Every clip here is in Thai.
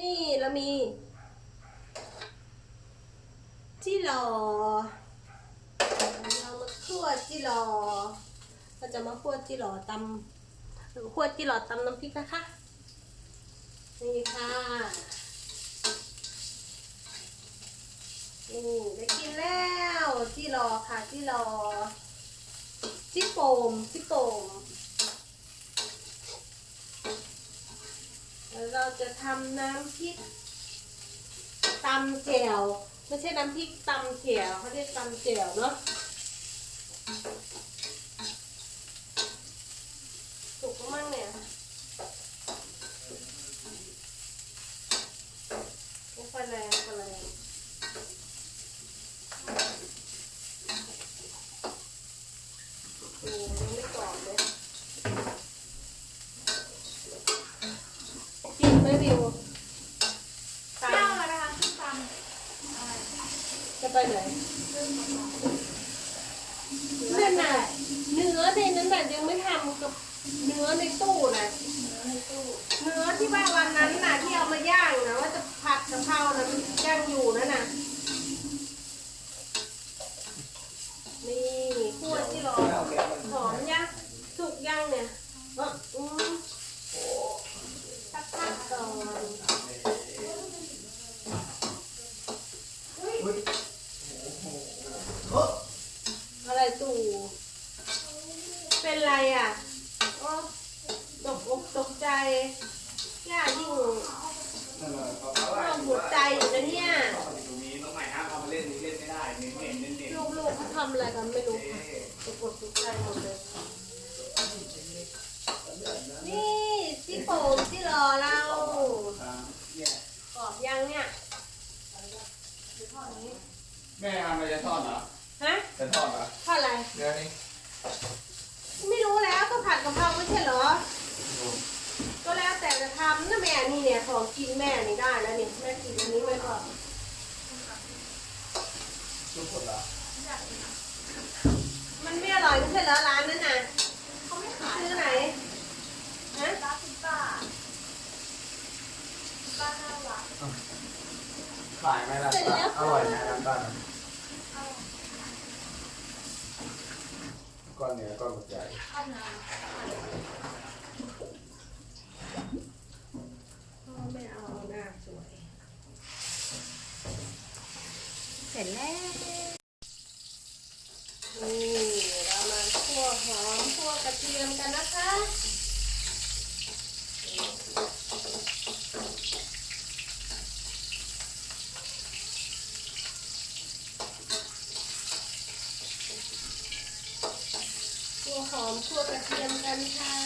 นี่เรามีจิหลอเรามาคั่วจิหลอเราจะมาคั่วจิหลอตำหรือคั่วจิหลอตำน้ำพริกนะคะนี่ค่ะนี่ได้กินแล้วจิหลอค่ะจิหลอจิโปมจิโปม แล้ว เราจะทำน้ำพริกตำแจ่วไม่ใช่น้ำพริกตำแจ่วเขาเรียกตำแจ่วเนาะสุกมั่งเนี่ยไม่ค่อยแรงไม่ค่อยแรงโอ้ยังไม่กรอบเลย กินไหมวิวตาข้าวอะไรนะคะส้มตำอะไรจะไปไหนนั่นน่ะเนื้อในนั้นน่ะยังไม่ทำกับเนื้อในตู้น่ะในตู้เนื้อที่ว่าวันนั้นน่ะที่เอามาย่างนะว่าจะผัดกะเพรานะมันย่างอยู่นั่นน่ะนี่คั่วที่รอหอมยังสุกยังเนี่ยเอออืมสักพักก่อน อะไรตู่เป็นไรอะอ๋อตกอกตกใจย่ายิ่งเราหัวใจอยู่นะเนี่ย ตรงนี้น้องใหม่ห้ามเอามาเล่นนี้เล่นไม่ได้เน้นเน้นเน้นเน้นลูกๆเขาทำอะไรกันไม่รู้ค่ะตกอกตกใจหมดเลย นี่ที่โป่งที่รอเรากรอบยังเนี่ย แม่เอามาจะทอดเหรอ ฮะจะทอดเหรอทอดอะไร เนื้อนี่ไม่รู้แล้วก็ผัดกะเพราไม่ใช่เหรอ ก็แล้วแต่จะทำนะแม่นี่เนี่ยของกินแม่นี่ได้แล้วนี่แม่กินอันนี้ไว้ก่อนทุกคนเหรอมันไม่อร่อยไม่ใช่เหรอร้านนั้นน่ะเขาไม่ขายซื้อไหนฮะร้านคุณป้าคุณป้าน่ารัก ขายไหมล่ะอร่อยนะน้ำตาลก้อนเนื้อก้อนใหญ่ข้าวน้พ่อไม่เอาหน้าสวย เสร็จแล้ว นี่เรามาคั่วหอมคั่วกระเทียมกันนะคะ คั่ วหอมคั่วกระเทียมกันค่ะ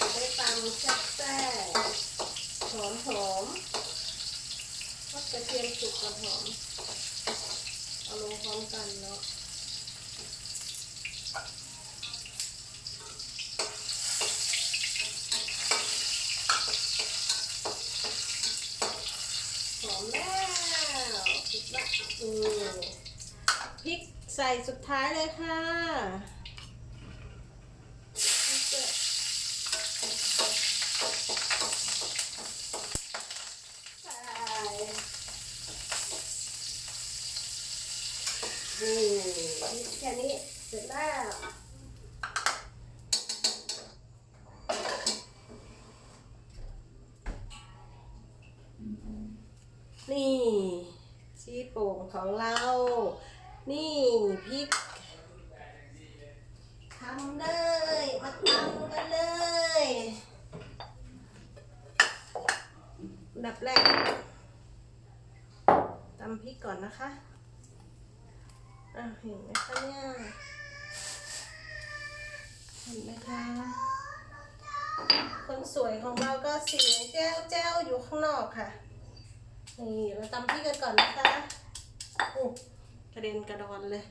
จะได้ตำแซ่บๆหอมหอมๆทอดกระเทียมสุกกับหอมเอาลงพร้อมกันเนาะหอมแล้วพริกละอืมพริกใส่สุดท้ายเลยค่ะพริกด้วยใส่ นี่แค่นี้เสร็จแล้วนี่ชีโป่งของเรา นี่พริกทำเลยมาทำกันเลยดับแรกตำพริกก่อนนะคะ อะเห็นไหมคะเนี่ยเห็นไหมคะคนสวยของเราก็เสียแจ้วแจ้วอยู่ข้างนอกค่ะนี่เราตำพริกกันก่อนนะคะโอ้กระเด็นกระดอนเลย